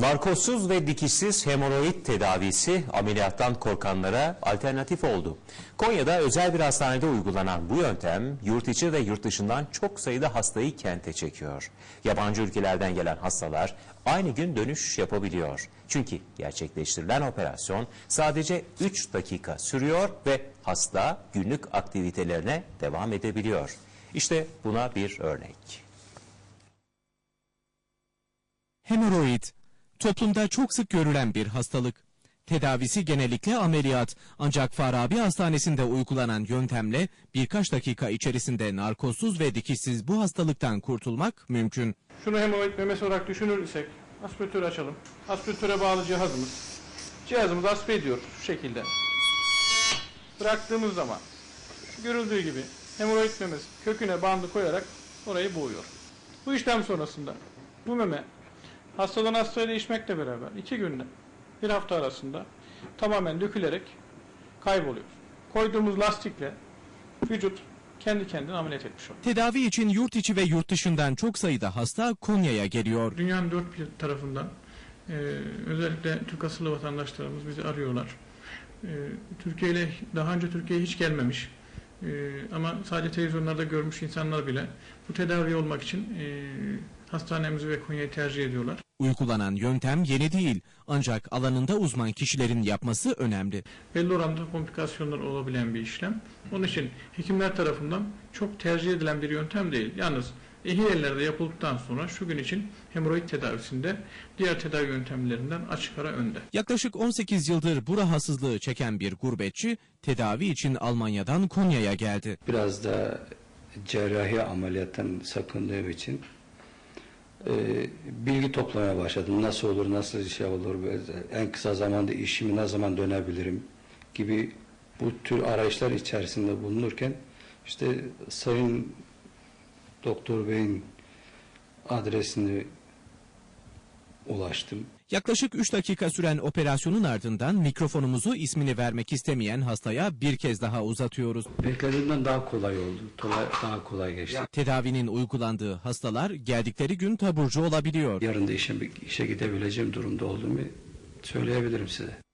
Narkozsuz ve dikişsiz hemoroid tedavisi ameliyattan korkanlara alternatif oldu. Konya'da özel bir hastanede uygulanan bu yöntem yurt içi ve yurt dışından çok sayıda hastayı kente çekiyor. Yabancı ülkelerden gelen hastalar aynı gün dönüş yapabiliyor. Çünkü gerçekleştirilen operasyon sadece 3 dakika sürüyor ve hasta günlük aktivitelerine devam edebiliyor. İşte buna bir örnek. Hemoroid, toplumda çok sık görülen bir hastalık. Tedavisi genellikle ameliyat ancak Farabi Hastanesi'nde uygulanan yöntemle birkaç dakika içerisinde narkozsuz ve dikişsiz bu hastalıktan kurtulmak mümkün. Şunu hemoroid memesi olarak düşünürsek aspiratörü açalım. Aspiratöre bağlı cihazımız. Cihazımız aspire ediyor şu şekilde. Bıraktığımız zaman görüldüğü gibi hemoroid memesi köküne bandı koyarak orayı boğuyor. Bu işlem sonrasında bu meme hastadan hastaya değişmekle beraber iki günde bir hafta arasında tamamen dökülerek kayboluyor. Koyduğumuz lastikle vücut kendi kendine ameliyat etmiş oluyor. Tedavi için yurt içi ve yurt dışından çok sayıda hasta Konya'ya geliyor. Dünyanın dört bir tarafından e, özellikle Türk asıllı vatandaşlarımız bizi arıyorlar. E, Türkiye ile daha önce Türkiye'ye hiç gelmemiş e, ama sadece televizyonlarda görmüş insanlar bile bu tedavi olmak için e, hastanemizi ve Konya'yı tercih ediyorlar. Uygulanan yöntem yeni değil ancak alanında uzman kişilerin yapması önemli. Belli oranda komplikasyonlar olabilen bir işlem. Onun için hekimler tarafından çok tercih edilen bir yöntem değil. Yalnız ehil ellerde yapıldıktan sonra şu gün için hemoroid tedavisinde diğer tedavi yöntemlerinden açık ara önde. Yaklaşık 18 yıldır bu rahatsızlığı çeken bir gurbetçi tedavi için Almanya'dan Konya'ya geldi. Biraz da cerrahi ameliyattan sakındığım için e, bilgi toplamaya başladım. Nasıl olur, nasıl şey olur, en kısa zamanda işimi ne zaman dönebilirim gibi bu tür arayışlar içerisinde bulunurken işte Sayın Doktor Bey'in adresini ulaştım. Yaklaşık 3 dakika süren operasyonun ardından mikrofonumuzu ismini vermek istemeyen hastaya bir kez daha uzatıyoruz. Beklediğimden daha kolay oldu. Kolay, daha kolay geçti. Tedavinin uygulandığı hastalar geldikleri gün taburcu olabiliyor. Yarın da işe, işe gidebileceğim durumda olduğumu söyleyebilirim size.